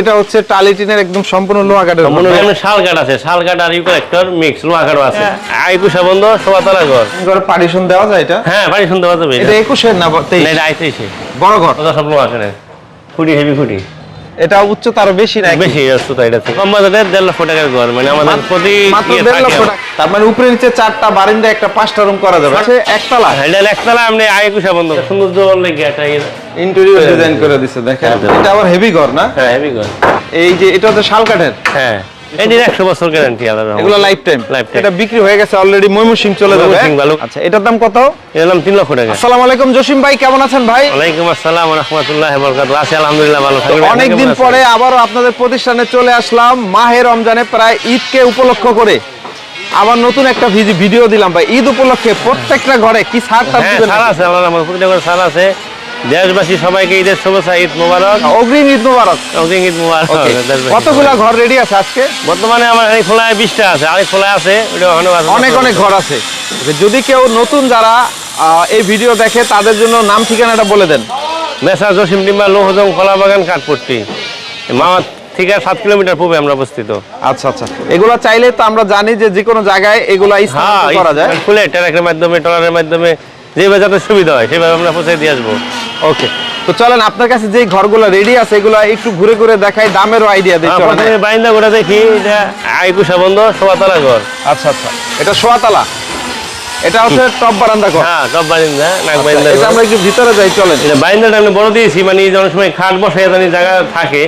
এটা হচ্ছে টালিটিনের একদম সম্পূর্ণ লোহা কাঠের মনে হয় এমনি শাল কাঠ আছে শাল কাঠ আর ইউকালেক্টর মিক্স লোহা কাঠ আছে। একুশে বন্ধ সোয়াতলা ঘর। ঘর পার্টিশন দেওয়া যায় এটা? হ্যাঁ পারিশন দেওয়া যাবে এটা। একুশের না তেইশ? এটা আইতেছে বড় ঘর। সব লোহা কাঠের খুঁটি হেভি খুঁটি। এটা উচ্চতা আরও বেশি না বেশি উচ্চতা এটা থেকে আমাদের দেড় লক্ষ টাকার ঘর মানে আমাদের প্রতি মাত্র ইয়ে দেড় লক্ষ টাকা। তার মানে উপরে নিচে চারটা বারান্দা একটা পাঁচটা রুম করা যাবে। আছে একতলা। হ্যাঁ, এটা একতলা আপনি আইকুশা বন্ধ সৌন্দর্য লাগে এটা ইন্টেরিয়র ডিজাইন করে দিছে দেখেন। হ্যাঁ, এটা আবার হেভি ঘর না? হ্যাঁ হেভি ঘর। এই যে এটা হচ্ছে শাল কাঠের? হ্যাঁ। এটির একশো বছর গ্যারান্টি আলাদা এগুলো লাইফ টাইম এটা বিক্রি হয়ে গেছে অলরেডি ময়মনসিং চলে যাবে। আচ্ছা এটার দাম কত? এর নাম তিন লক্ষ টাকা। আসসালামু আলাইকুম জসিম ভাই কেমন আছেন ভাই? ওয়ালাইকুম আসসালাম রহমতুল্লাহ বরকাত আছি আলহামদুলিল্লাহ ভালো থাকবেন। আপনি অনেকদিন পরে আবারও আপনাদের প্রতিষ্ঠানে চলে আসলাম। মাহে রমজানে প্রায় ঈদকে উপলক্ষ করে। আবার নতুন একটা ভিডিও দিলাম ভাই। ঈদ উপলক্ষে প্রত্যেকটা ঘরে কি হ্যাঁ দিবেন সার আছে ঘরে সার আছে। দেশবাসী সবাইকে ঈদের শুভেচ্ছা ঈদ মোবারক। অগ্রিম ঈদ মুবারক। অগ্রিম ঈদ মোবারক. দেশবাসী কতগুলা ঘর রেডি আছে আজকে? বর্তমানে আমার এই খোলায় বিশটা আছে আরেক খোলা আছে ওটা অনেক অনেক ঘর আছে। যদি কেউ নতুন যারা এই ভিডিও দেখে তাদের জন্য নাম ঠিকানাটা বলে দেন। মেসা জসিম ডিম্বা লোহজং কলা বাগান কাঠপট্টি। মামা থেকে আর সাত কিলোমিটার পূর্বে আমরা অবস্থিত। আচ্ছা আচ্ছা। এগুলা চাইলে তো আমরা জানি যে যে কোনো জায়গায় এগুলা হ্যাঁ করা যায়। খুলে ট্রাকের মাধ্যমে ট্রলারের মাধ্যমে যেভাবে যাতে সুবিধা হয় সেভাবে আমরা পৌঁছে দিয়ে আসব। ওকে তো চলেন আপনার কাছে যে ঘরগুলো রেডি আছে এগুলো একটু ঘুরে ঘুরে দেখাই দামেরও আইডিয়া দিই চলেন প্রথমে বাইন্দা গোটা দেখি এটা আইকুশা বন্ধ সোয়াতলা ঘর। আচ্ছা আচ্ছা। এটা সোয়াতলা এটা হচ্ছে টপ বারান্দা ঘর। হ্যাঁ সব বাইন্দা নাক আচ্ছা, বাইন্দা এটা আমরা একটু ভিতরে যাই চলেন। এটা বাইন্দাটা আমি বড় দিয়েছি মানে এই অনেক সময় খাট বসাই জানি জায়গা থাকে।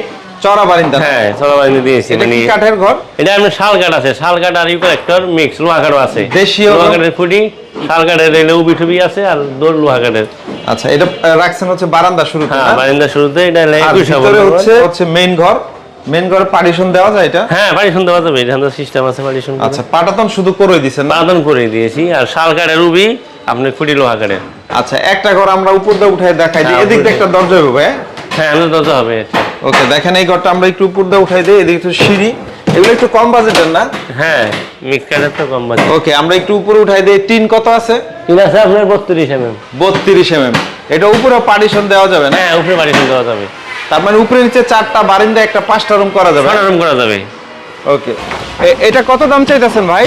চড়া বারান্দা। হ্যাঁ চলা বাইন্দা দিয়েছি এটা মানে কাঠের ঘর? এটা আমি শাল কাঠ আছে শাল কাঠ আর ইউকালেক্টর মিক্স লোহা কাঠও আছে। দেশীয় লোহা কাঠের ফুটি শাল কাঠের উবি টুবি আছে আর দৌড় লোহা কাঠের। আচ্ছা এটা রাখছেন হচ্ছে বারান্দা শুরুতে হ্যাঁ না? বারিন্দা শুরুতে এটা ভিতরে হচ্ছে হচ্ছে মেইন ঘর। মেইন ঘরে পার্টিশন দেওয়া যায় এটা? হ্যাঁ শুনতে পাওয়া যাবে এখানে সিস্টেম আছে শুনতে আচ্ছা পাটাতন শুধু করে দিছেন না? বাদন করে দিয়েছি আর শাল কাঠের উবি আপনি ফুটি লোহা কাঠের আচ্ছা একটা ঘর আমরা উপর দিয়ে উঠাই দেখাই দিই হ্যাঁ, এদিক দিয়ে একটা দরজা হবে। হ্যাঁ? হ্যাঁ দরজা হবে। ওকে দেখেন এই ঘরটা আমরা একটু উপর দিয়ে উঠাই দিই এদিকে একটু সিঁড়ি। এগুলো একটু কম বাজেটের না? হ্যাঁ মিক্স কাঠের তো কম বাজেট। ওকে আমরা একটু উপরে উঠাই দিই। টিন কত আছে? ঠিক আছে আপনার বত্রিশ এমএম বত্রিশ এমএম এটা উপরে পার্টিশন দেওয়া যাবে না? হ্যাঁ উপরে পার্টিশন দেওয়া যাবে। তার মানে উপরে নিচে চারটা বারিন্দা একটা পাঁচটা রুম করা যাবে। ছটা রুম করা যাবে। ওকে এটা কত দাম চাইতেছেন ভাই?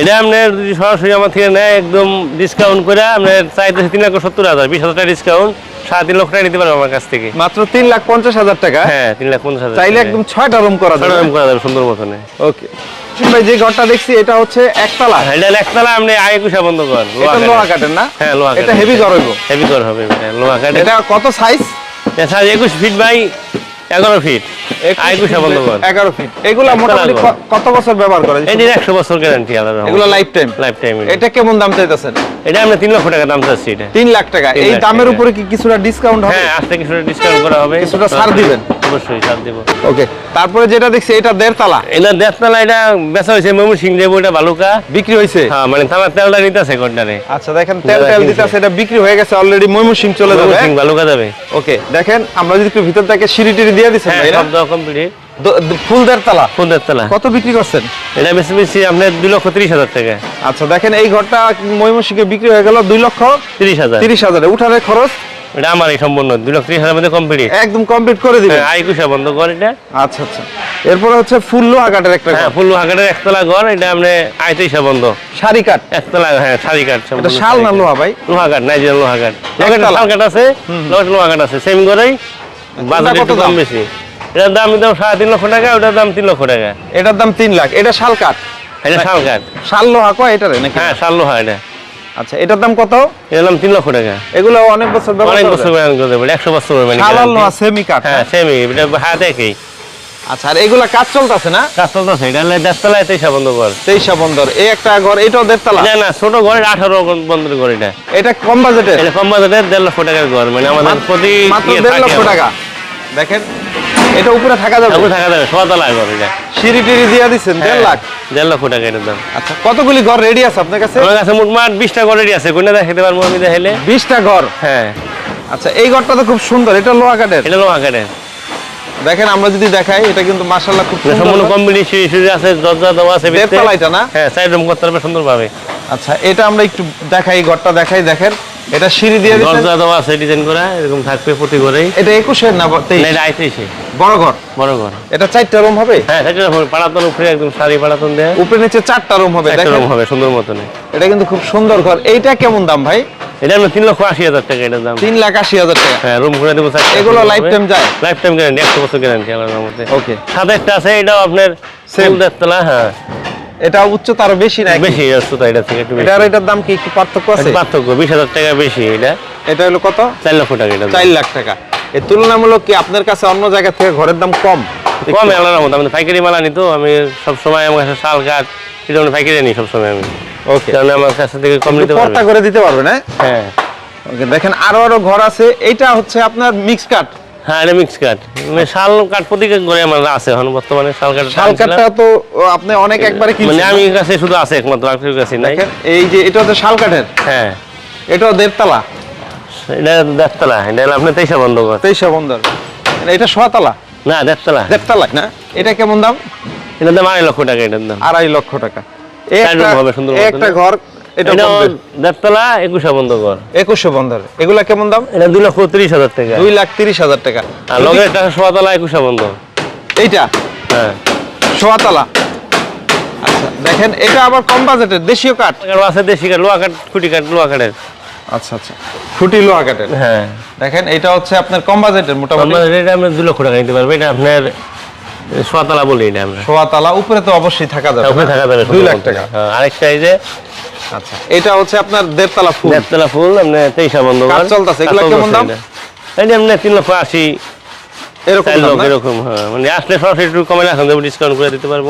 এটা আপনার যদি সরাসরি আমার থেকে নেয় একদম ডিসকাউন্ট করে আপনার চাইতেছে তিন লক্ষ সত্তর হাজার বিশ হাজার টাকা ডিসকাউন্ট সাড়ে তিন লক্ষ টাকা নিতে পারব আমার কাছ থেকে। মাত্র তিন লাখ পঞ্চাশ হাজার টাকা? হ্যাঁ তিন লাখ পঞ্চাশ হাজার চাইলে একদম ছয়টা রুম করা যাবে। রুম করা যাবে সুন্দর মতনে। ওকে ভাই যে ঘরটা দেখছি এটা হচ্ছে একতলা। এটা একতলা আপনি আগে কুষা বন্ধ করেন এটা লোহা কাঠের না? হ্যাঁ লোহা এটা হেভি ঘর হইব। হেভি কর হবে লোহা কাটে এটা কত সাইজ সাইজ একুশ ফিট বাই এগারো ফিট আগে কুষা এগারো ফিট এগুলা মোটামুটি কত বছর ব্যবহার করা যায়? এটির একশো বছর গ্যারান্টি আলাদা এগুলো লাইফ টাইম লাইফ টাইম এটা কেমন দাম চাইতেছেন? এটা আমরা তিন লক্ষ টাকা দাম চাচ্ছি এটা। তিন লাখ টাকা। এই দামের। উপরে কি কিছুটা ডিসকাউন্ট হবে? হ্যাঁ আজকে কিছুটা ডিসকাউন্ট করা হবে। কিছুটা ছাড় দিবেন? অবশ্যই ছাড় দিব। ওকে তারপরে যেটা দেখছি এটা দেড়তলা এটা দেড়তলা এটা বেচা হয়েছে ময়মন সিং দেবো এটা বালুকা। বিক্রি হয়েছে? হ্যাঁ মানে তামার তেলটা নিতেছে কোনটারে আচ্ছা দেখেন তেল তেল দিতেছে এটা বিক্রি হয়ে গেছে অলরেডি ময়মনসিং চলে যাবে ময়মনসিং বালুকা যাবে। ওকে দেখেন আমরা যদি একটু ভিতর থেকে সিঁড়ি টিড়ি দিয়ে দিচ্ছেন হ্যাঁ? সব দেওয়া কমপ্লিট দ- দ- ফুল দেড়তলা কত বিক্রি করছেন? এটা বেশি বেশি আপনার দুই লক্ষ তিরিশ হাজার টাকা। আচ্ছা দেখেন এই ঘরটা ময়মনসিংহে বিক্রি হয়ে গেল দুই লক্ষ তিরিশ হাজার। তিরিশ হাজারে। উঠানের খরচ এটা আমার এই সম্পূর্ণ। দুই লক্ষ তিরিশ হাজার মধ্যে কমপ্লিট একদম কমপ্লিট করে দিবেন। আই কুষা বন্ধ কর এটা। আচ্ছা আচ্ছা। এরপরে হচ্ছে ফুল লোহা কাঠের একটা হ্যাঁ ঘর। ফুল একতলা ঘর এটা আপনি আইতেইসা বন্ধ। সারি কাঠ। একতলা হ্যাঁ শাড়ি কাঠ এটা শাল না লোহা ভাই? লোহা কাঠ নাইজের লোহা কাঠ। শাল কাঠ আছে লোহা কাঠ আছে সেম করেই বাজার একটু দাম? বেশি। এটার দাম দাম সাড়ে তিন লক্ষ টাকা ওটার দাম তিন লক্ষ টাকা। এটার দাম তিন লাখ। এটা শাল কাঠ। এটা শাল কাঠ। শাল লোহা কয় নাকি? হ্যাঁ শাল লোহা এটা। আচ্ছা এটার দাম কত? এটার দাম তিন লক্ষ টাকা। এগুলো অনেক বছর ব্যবহার অনেক বছর ব্যবহার করতে পারে একশো বছর মানে সেমি কাঠ হ্যাঁ সেমি এটা হাত একই। আচ্ছা আর এগুলা কাজ চলতেছে না? কাজ চলতেছে এটা হলে দেড়তলা এতেইসা বন্ধ কর তেইশা বন্দর এই একটা ঘর এটাও দেড়তলা? এটা না ছোট ঘরের আঠারো বন্ধ ঘর এটা। এটা কম বাজেটের? এটা কম বাজারের দেড় লক্ষ টাকার ঘর মানে আমাদের প্রতি মাত্র ইয়ে দেড় লক্ষ টাকা। দেখেন এটা উপরে থাকা যাবে? তারপর থাকা যাবে সোয়াতলা ঘর এটা সিঁড়ি টিড়ি দিয়ে দিচ্ছেন দেড় হ্যাঁ, লাখ? দেড় লক্ষ টাকা এটার দাম। আচ্ছা কতগুলি ঘর রেডি আছে আপনার কাছে? আমার কাছে মোটমাট বিশটা ঘরেরই আছে কোনটা দেখাতে পারব আমি দেখাইলে? বিশটা ঘর? হ্যাঁ। আচ্ছা এই ঘরটা তো খুব সুন্দর এটা লোহা কাঠের? এটা লোহা কাঠের। দেখেন আমরা যদি দেখাই এটা কিন্তু মাশাআল্লাহ খুব সম্পূর্ণ ঘর। কম্বিনি সিঁড়ি সিঁড়ি আছে দরজা দেওয়া আছে। দেড়তলা না? হ্যাঁ সাইড রুম করতে পারবে সুন্দর পাবে আচ্ছা এটা আমরা একটু দেখাই ঘরটা দেখাই দেখেন। এটা সিঁড়ি দিয়ে দিচ্ছেন দরজা দেওয়া আছে ডিজাইন করা এরকম থাকবে প্রতি ঘরেই। এটা একুশের না তেইশ? না, এটা আইতেছে বড় ঘর? বড় ঘর। এটা চারটা রুম হবে? হ্যাঁ সেটা পাড়াতন উপরে একদম সারি পাড়াতন দেয়। উপরে নিচে চারটা রুম হবে দেখেন। রুম হবে সুন্দর মতনে এটা কিন্তু খুব সুন্দর ঘর। এইটা কেমন দাম ভাই? এটা হলো তিন লক্ষ আশি হাজার টাকা এটার দাম। তিন লাখ আশি হাজার টাকা। হ্যাঁ রুম করে দেবো এগুলো lifetime যায়? লাইফ টাইম গ্যারান্টি একশো বছর গ্যারান্টি আল্লাহর মধ্যে। ওকে সাথে একটা আছে এটাও আপনার. ফুল দেড়তলা হ্যাঁ। এটা উচ্চতা আরও বেশি না বেশি আসতো তো এটা থেকে একটু এটা আর এটার দাম কি একটু পার্থক্য আছে? পার্থক্য বিশ হাজার টাকা বেশি এটা। এটা হলো কত? চার লক্ষ টাকা এটা। চার লাখ টাকা। এর তুলনামূলক কি আপনার কাছে অন্য জায়গা থেকে ঘরের দাম কম? কম আল্লাহর মধ্যে আমি পাইকারি মাল আনি তো আমি সবসময় আমার কাছে শাল কাঠ এটা আমি পাইকারি আনি সবসময় আমি। ওকে। তাহলে আমার কাছে থেকে কম নিতে পারবে। পর্দা করে দিতে পারবেন হ্যাঁ? হ্যাঁ। ওকে দেখেন আরও আরও ঘর আছে এটা হচ্ছে আপনার মিক্স কাট হ্যাঁ এটা মিক্স কাঠ মানে শাল কাঠ প্রতি ঘরে আমার আছে এখন বর্তমানে শাল কাঠ শাল কাঠটা তো আপনি অনেক একবারে মানে আমি কাছে শুধু আছে একমাত্র আর কেউ কাছে নাই। এই যে এটা হচ্ছে শাল কাঠের? হ্যাঁ। দেড়তলা? এটা দেড়তলা এটা হলো আপনার তেইশা বন্ধ কর তেইশা বন্দর এটা সোয়াতলা না দেড়তলা। দেড়তলা না? এটা কেমন দাম? দাম আড়াই লক্ষ টাকা এটার দাম। আড়াই লক্ষ টাকা। একটা ঘর এটা এটা দেড়তলা একুশা বন্ধ কর একুশশো বন্দর এগুলা কেমন দাম? এটা দুই লক্ষ তিরিশ হাজার টাকা। দুই লাখ তিরিশ হাজার টাকা। আর লগের একটা সোয়াতলা একুশা বন্ধ এইটা? হ্যাঁ। সোয়াতলা। আচ্ছা দেখেন এটা আবার কম বাজেটের দেশীয় কাঠ? আছে দেশি কাঠ লোহা কাঠ খুঁটি কাঠ লোহা কাঠের। আচ্ছা আচ্ছা। খুঁটি লোহা কাঠের? হ্যাঁ। দেখেন এটা হচ্ছে আপনার কম বাজেটের মোটামুটি। এটা আমরা দুই লক্ষ টাকা নিতে পারব। এটা আপনার সোয়াতলা বলি এটা আমরা। সোয়াতলা উপরে তো অবশ্যই থাকা যাবে না? থাকা যাবে দুই লাখ টাকা। হ্যাঁ, আরেকটা এই যে আচ্ছা। এটা হচ্ছে আপনার দেড়তলা ফুল। দেড়তলা ফুল আপনার তেইশা বন্ধ কাঠ চলতেছে, এগুলা কেমন দাম? এটা। আপনার তিন লক্ষ আশি। এরকম হ্যাঁ। মানে আসলে সরাসরি একটু কমে রাখুন দেবো ডিসকাউন্ট করে দিতে পারব।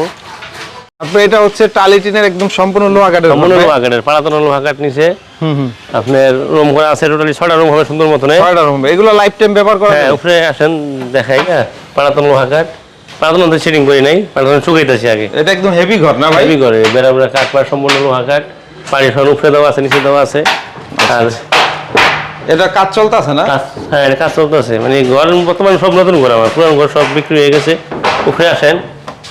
তারপরে এটা হচ্ছে টালিটিনের একদম সম্পূর্ণ লোহা কাঠের সম্পূর্ণ লোহা কাঠের পাড়াতন লোহা কাঠ হুম আপনার রুম করে আছে টোটালি ছটা রুম হবে সুন্দর মতনে। ছয়টা রুম এগুলো লাইফ টাইম ব্যবহার করা হ্যাঁ উপরে আসেন দেখাই হ্যাঁ। পাড়াতন লোহা কাঠ। পাড়াতন মধ্যে সেটিং করি নাই পাড়াতন শুকাইতেছি আগে। এটা একদম হেভি ঘর না ভাই? হেভি করে বেড়া বেড়া কাঠ পাড় সম্পূর্ণ লোহা কাঠ। পাড়ি সব উপরে দেওয়া আছে নিচে দেওয়া আছে। আর এটা কাজ চলতেছে না? হ্যাঁ এটা কাজ চলতেছে। মানে ঘর বর্তমানে সব নতুন ঘর আমার পুরান ঘর সব বিক্রি হয়ে গেছে উপরে আসেন।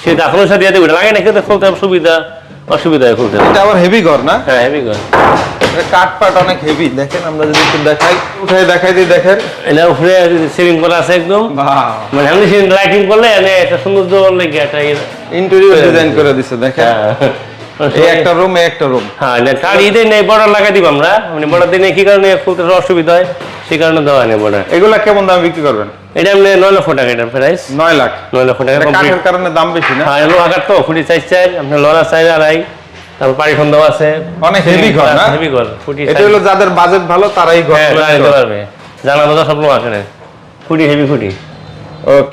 সে এখনও সাথে দিয়ে দেবে লাগে না কিন্তু খুলতে সুবিধা অসুবিধা খুলতে। এটা আবার হেভি ঘর না? হ্যাঁ হেভি ঘর। এটা কাঠ পাট অনেক হেভি দেখেন আমরা যদি একটু দেখাই উঠাই দেখাই দিই দেখেন। এটা উপরে সিলিং করা আছে একদম। মানে আমি লাইটিং করলে একটা সৌন্দর্য লেগে একটা ইন্টেরিয়র ডিজাইন করে দিছে দেখেন। হ্যাঁ। এই একটা রুম এই একটা রুম হ্যাঁ কার ঈদে নেই বর্ডার লাগাই দিব আমরা। মানে বর্ডার দিনে কি কারণে খুলতে অসুবিধা হয়? সেই কারণে দেওয়া নেই বর্ডার এগুলা কেমন দাম বিক্রি করবেন? এটা আপনি নয় লক্ষ টাকা এটার প্রাইস নয় লাখ। নয় লক্ষ টাকা কাঠের কারণে দাম বেশি না? হ্যাঁ লোহা কাঠ তো ফুটি চাই চাই আপনার লড়া চাই আড়াই তারপর পাড়ি সন্ধ্যাও আছে। অনেক heavy ঘর না? হেভি ঘর ফুটি এটা হলো যাদের বাজেট ভালো তারাই ঘর হ্যাঁ পারবে। জানা বোঝা সব লোহা কাঠের ফুটি হেভি ফুটি। ওকে